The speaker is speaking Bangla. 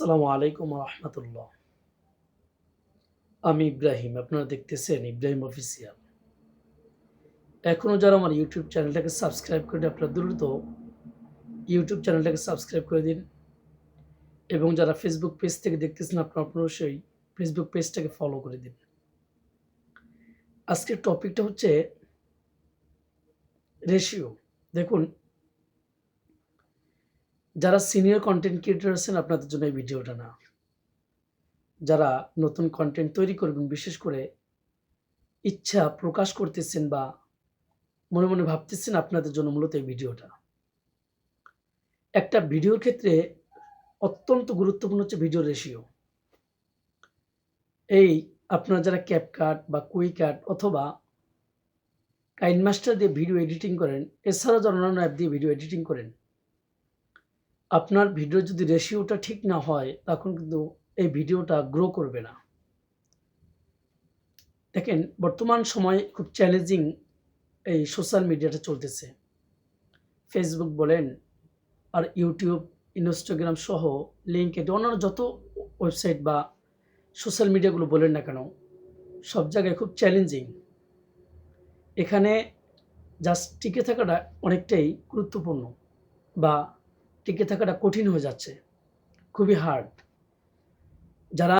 আসসালামু আলাইকুম রহমতুল্লাহ। আমি ইব্রাহিম, আপনারা দেখতেছেন ইব্রাহিম অফিসিয়াল। এখনও যারা আমার ইউটিউব চ্যানেলটাকে সাবস্ক্রাইব করে আপনারা দ্রুত ইউটিউব চ্যানেলটাকে সাবস্ক্রাইব করে দিন। এবং যারা ফেসবুক পেজ থেকে দেখতেছেন, আপনারা অবশ্যই ফেসবুক পেজটাকে ফলো করে দিন। আজকের টপিকটা হচ্ছে রেশিও দেখুন যারা সিনিয়র কন্টেন্ট ক্রিয়েটর আছেন, আপনাদের জন্য এই ভিডিওটা না। যারা নতুন কন্টেন্ট তৈরি করবেন বিশেষ করে ইচ্ছা প্রকাশ করতেছেন বা মনে মনে ভাবতেছেন, আপনাদের জন্য মূলত এই ভিডিওটা। একটা ভিডিওর ক্ষেত্রে অত্যন্ত গুরুত্বপূর্ণ হচ্ছে ভিডিও রেশিও এই আপনারা যারা ক্যাপকাট বা কুইকাট অথবা কাইন মাস্টার দিয়ে ভিডিও এডিটিং করেন, এছাড়াও যারা অন্যান্য অ্যাপ দিয়ে ভিডিও এডিটিং করেন আপনার ভিডিও যদি রেশিওটা ঠিক না হয়, তখন কিন্তু এই ভিডিওটা গ্রো করবে না। দেখেন, বর্তমান সময়ে খুব চ্যালেঞ্জিং এই সোশ্যাল মিডিয়াটা চলতেছে। ফেসবুক বলেন, আর ইউটিউব ইনস্টাগ্রাম সহ লিঙ্কেড অন্যান্য যত ওয়েবসাইট বা সোশ্যাল মিডিয়াগুলো বলেন না কেন, সব জায়গায় খুব চ্যালেঞ্জিং এখানে জাস্ট টিকে থাকাটা অনেকটাই গুরুত্বপূর্ণ বা টিকে থাকাটা কঠিন হয়ে যাচ্ছে। খুবই হার্ড যারা